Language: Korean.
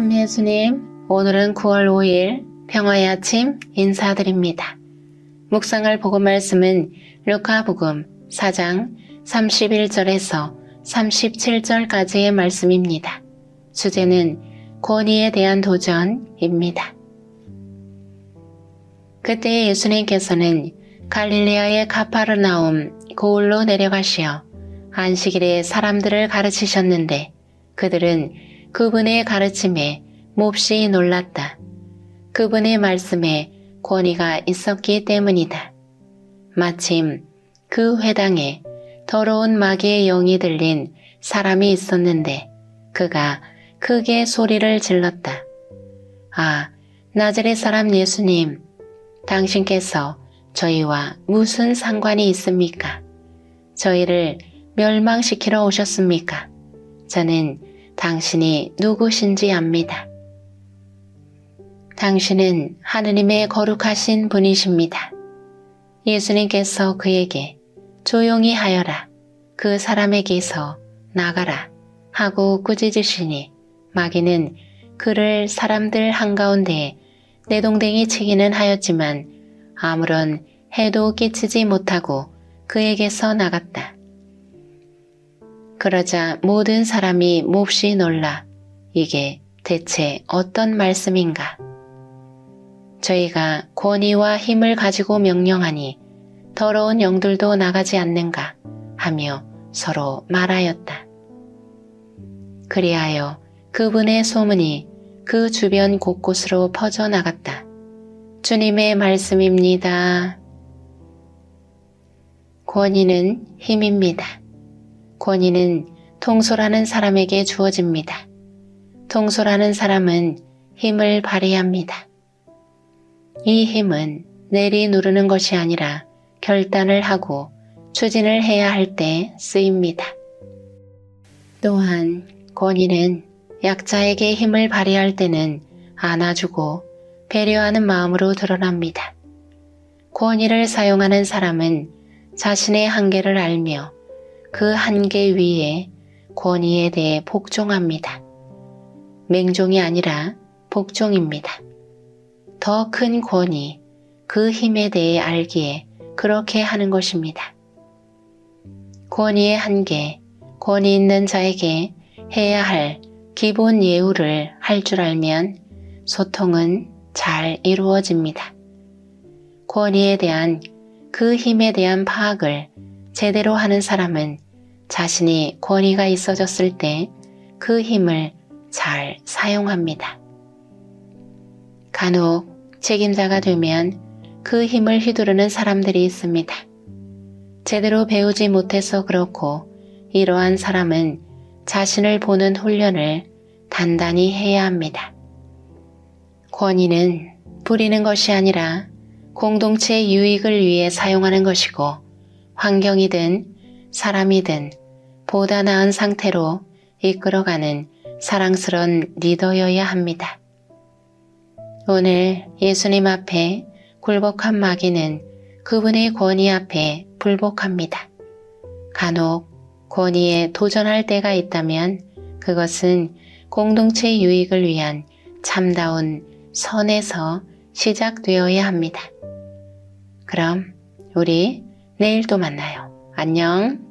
참 예수님, 오늘은 9월 5일 평화의 아침 인사드립니다. 묵상할 복음 말씀은 루카복음 4장 31절에서 37절까지의 말씀입니다. 주제는 권위에 대한 도전입니다. 그때 예수님께서는 갈릴레아의 카파르나움 고을로 내려가시어 안식일에 사람들을 가르치셨는데 그들은 그분의 가르침에 몹시 놀랐다. 그분의 말씀에 권위가 있었기 때문이다. 마침 그 회당에 더러운 마귀의 영이 들린 사람이 있었는데 그가 크게 소리를 질렀다. 아, 나즈렛 사람 예수님, 당신께서 저희와 무슨 상관이 있습니까? 저희를 멸망시키러 오셨습니까? 저는 당신이 누구신지 압니다. 당신은 하느님의 거룩하신 분이십니다. 예수님께서 그에게 조용히 하여라. 그 사람에게서 나가라. 하고 꾸짖으시니 마귀는 그를 사람들 한가운데에 내동댕이 치기는 하였지만 아무런 해도 끼치지 못하고 그에게서 나갔다. 그러자 모든 사람이 몹시 놀라 이게 대체 어떤 말씀인가? 저희가 권위와 힘을 가지고 명령하니 더러운 영들도 나가지 않는가 하며 서로 말하였다. 그리하여 그분의 소문이 그 주변 곳곳으로 퍼져나갔다. 주님의 말씀입니다. 권위는 힘입니다. 권위는 통솔하는 사람에게 주어집니다. 통솔하는 사람은 힘을 발휘합니다. 이 힘은 내리 누르는 것이 아니라 결단을 하고 추진을 해야 할 때 쓰입니다. 또한 권위는 약자에게 힘을 발휘할 때는 안아주고 배려하는 마음으로 드러납니다. 권위를 사용하는 사람은 자신의 한계를 알며 그 한계 위에 권위에 대해 복종합니다. 맹종이 아니라 복종입니다. 더 큰 권위, 그 힘에 대해 알기에 그렇게 하는 것입니다. 권위의 한계, 권위 있는 자에게 해야 할 기본 예우를 할 줄 알면 소통은 잘 이루어집니다. 권위에 대한 그 힘에 대한 파악을 제대로 하는 사람은 자신이 권위가 있어졌을 때 그 힘을 잘 사용합니다. 간혹 책임자가 되면 그 힘을 휘두르는 사람들이 있습니다. 제대로 배우지 못해서 그렇고 이러한 사람은 자신을 보는 훈련을 단단히 해야 합니다. 권위는 부리는 것이 아니라 공동체의 유익을 위해 사용하는 것이고 환경이든 사람이든 보다 나은 상태로 이끌어가는 사랑스런 리더여야 합니다. 오늘 예수님 앞에 굴복한 마귀는 그분의 권위 앞에 불복합니다. 간혹 권위에 도전할 때가 있다면 그것은 공동체 유익을 위한 참다운 선에서 시작되어야 합니다. 그럼 우리 내일 또 만나요. 안녕.